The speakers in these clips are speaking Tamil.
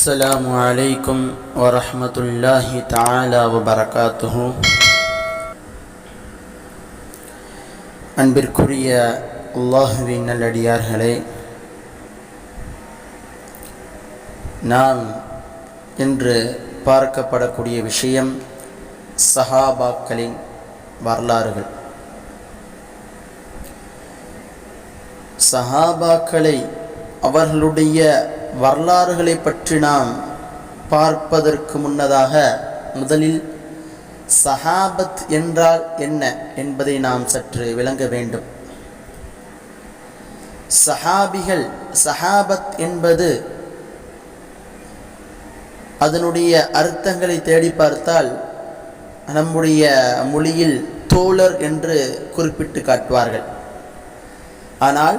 السلام عليكم ورحمة الله تعالى وبركاته அன்பிற்குரிய அல்லாஹுவின் நல்லடியார்களே நாம் இன்று பார்க்கப்படக்கூடிய விஷயம் சஹாபாக்களின் வரலாறுகள் சஹாபாக்களை அவர்களுடைய வரலாறுகளை பற்றி நாம் பார்ப்பதற்கு முன்னதாக முதலில் சஹாபத் என்றால் என்ன என்பதை நாம் சற்று விளங்க வேண்டும். சஹாபிகள் சஹாபத் என்பது அதனுடைய அர்த்தங்களை தேடி பார்த்தால் நம்முடைய மொழியில் தோழர் என்று குறிப்பிட்டு காட்டுவார்கள். ஆனால்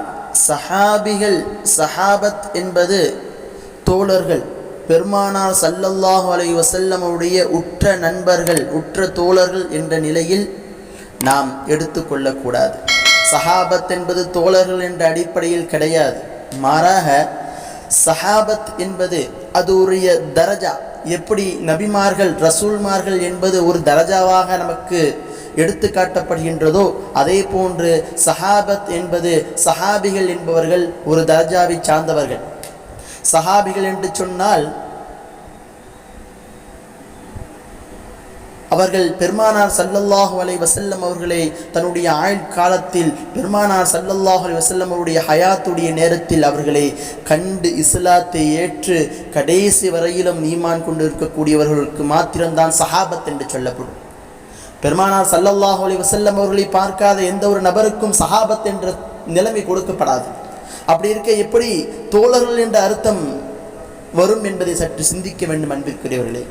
சஹாபிகள் சஹாபத் என்பது தோழர்கள் பெருமானார் சல்லல்லாஹு அலை வஸல்லம் உற்ற நண்பர்கள் உற்ற தோழர்கள் என்ற நிலையில் நாம் எடுத்துக்கொள்ளக்கூடாது சஹாபத் என்பது தோழர்கள் என்ற அடிப்படையில் கிடையாது. மாறாக சஹாபத் என்பது அது உரிய தரஜா. எப்படி நபிமார்கள் ரசூல்மார்கள் என்பது ஒரு தரஜாவாக நமக்கு எடுத்து காட்டப்படுகின்றதோ அதே போன்று சஹாபத் என்பது சஹாபிகள் என்பவர்கள் ஒரு தரஜாவை சார்ந்தவர்கள். சஹாபிகள் என்று சொன்னால் அவர்கள் பெருமானார் சல்லல்லாஹு அலை வசல்லம் அவர்களை தன்னுடைய ஆயுள் காலத்தில் பெருமானார் சல்லல்லாஹு அலை வசல்லம் அவருடைய ஹயாத்துடைய நேரத்தில் அவர்களை கண்டு இஸ்லாத்தை ஏற்று கடைசி வரையிலும் நீமான் கொண்டு இருக்கக்கூடியவர்களுக்கு மாத்திரம்தான் சஹாபத் என்று சொல்லப்படும். பெருமானார் சல்லல்லாஹு அலை வசல்லம் அவர்களை பார்க்காத எந்த ஒரு நபருக்கும் சஹாபத் என்ற நிலைமை கொடுக்கப்படாது. அப்படி இருக்க எப்படி தோழர்கள் என்ற அர்த்தம் வரும் என்பதை சற்று சிந்திக்க வேண்டும் அன்பிற்குரியவர்களே.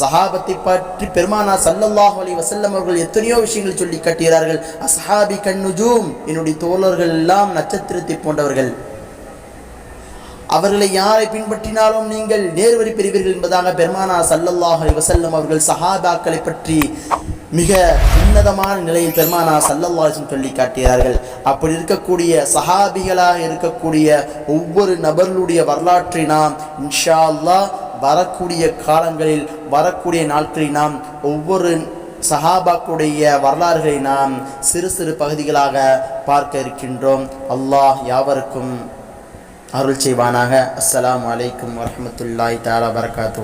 சஹாபத்தை பற்றி பெருமானா சல்லல்லாஹு அலி வசல்லம் அவர்கள் எத்தனையோ விஷயங்கள் சொல்லி கட்டுகிறார்கள். அசஹாபி கண்ணுஜூம் என்னுடைய தோழர்கள் எல்லாம் நட்சத்திரத்தை போன்றவர்கள். அவர்களை யாரை பின்பற்றினாலும் நீங்கள் நேர்வரி பெறுவீர்கள் என்பதாக பெருமானா சல்லல்லாஹ் அலி வசல்லம் அவர்கள் சஹாபாக்களை பற்றி மிக உன்னதமான நிலையில் பெருமானா சல்லல்லாஹும் சொல்லி காட்டுகிறார்கள் அப்படி இருக்கக்கூடிய சஹாபிகளாக இருக்கக்கூடிய ஒவ்வொரு நபர்களுடைய வரலாற்றை நாம் இன்ஷா அல்லாஹ் வரக்கூடிய காலங்களில் வரக்கூடிய நாட்களில் நாம் ஒவ்வொரு சஹாபாக்குடைய வரலாறுகளை நாம் சிறு சிறு பகுதிகளாக பார்க்க இருக்கின்றோம். அல்லாஹ் யாவருக்கும் அருள் செய்வானாக. அஸ்லாம் வலைக்கம் வரமத்துல்லாய் தாலா வரகாத்து